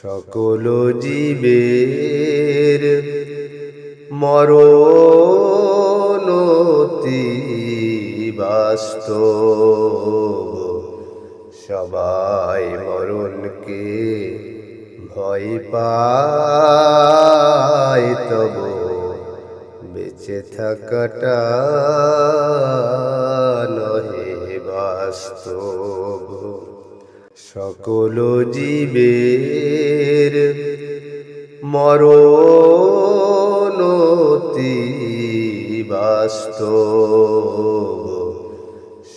সকল জীবের মরণতি বাস্তব সবাই মরণকে ভয় পায় তব বেঁচে থাকাটা নহে বাস্তব। সকল জীবের মরণতি বাস্তব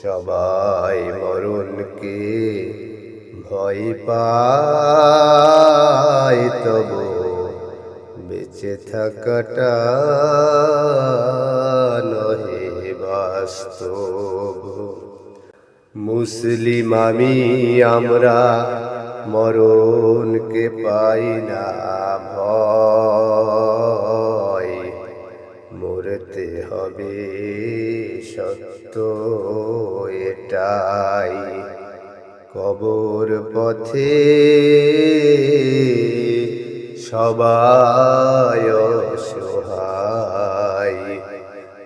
সবাই মরণকে ভয় পায় তব বেঁচে থাকাটা নহে বাস্তব। মুসলিম আমি, আমরা মরণকে পাই না ভয়। মরতে হবে সত্য এটাই। কবর পথে সবাই সোহাই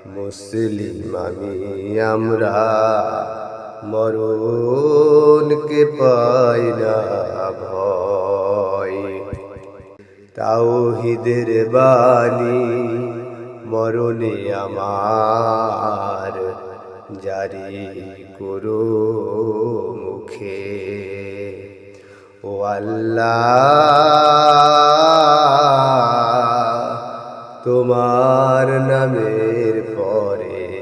মুসলিম আমি, আমরা মরণকে পাই না ভয়। তাওহিদের বাণী মরণে আমার জারি করো মুখে। ও আল্লাহ, তোমার নামের পরে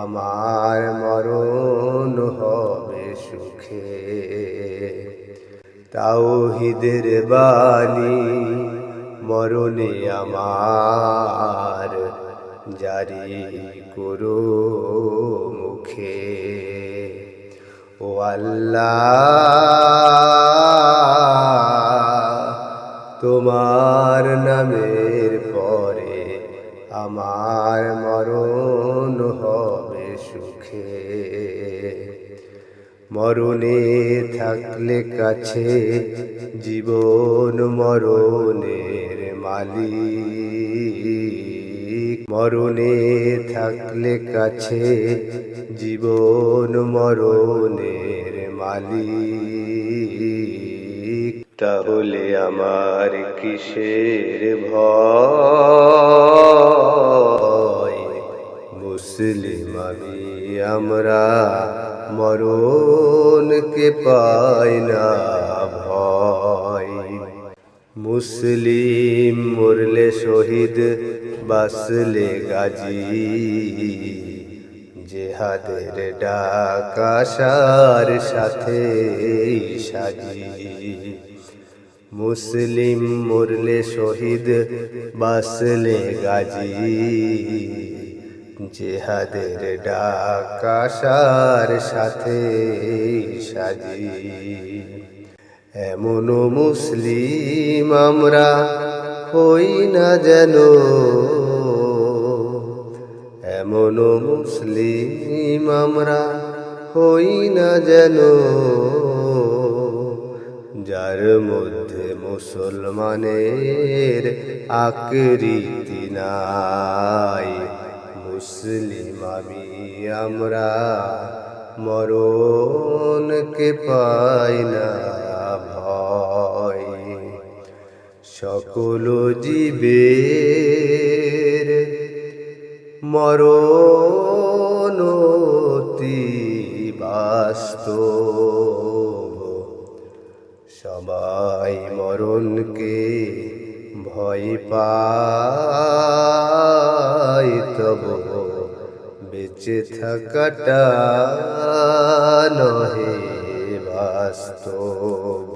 আমার মরণ হবে সুখে। তাওহিদের বাণী মরণে আমার জারি করো মুখে। ও আল্লাহ, তোমার নামের পরে আমার সুখে। মরণে থাকলে কাছে জীবন মরণের মালিক। মরণে থাকলে কাছে জীবন মরণের মালিক। তাহলে আমার কিসের ভয়? মরণকে পাই না ভয়। মুসলিম মরলে শহীদ বাসলে গাজী। জেহাদের ডাক আশার সাথে সাজি। মুসলিম মরলে শহীদ বাসলে গাজী। জেহাদের ডাক আশার সাথে সাজি। এমন মুসলিম আমরা হই না যেন। এমন মুসলিম আমরা হই না যেন। যার মধ্যে মুসলমানের আকৃতি নাই। মুসলিম আমি আমরা মরণকে পাই না ভয়। সকল জীবের মরণতি বাস্তব সবাই মরণকে ভয় পাই তব বেঁচে থাকাটা নহে বাস্তব।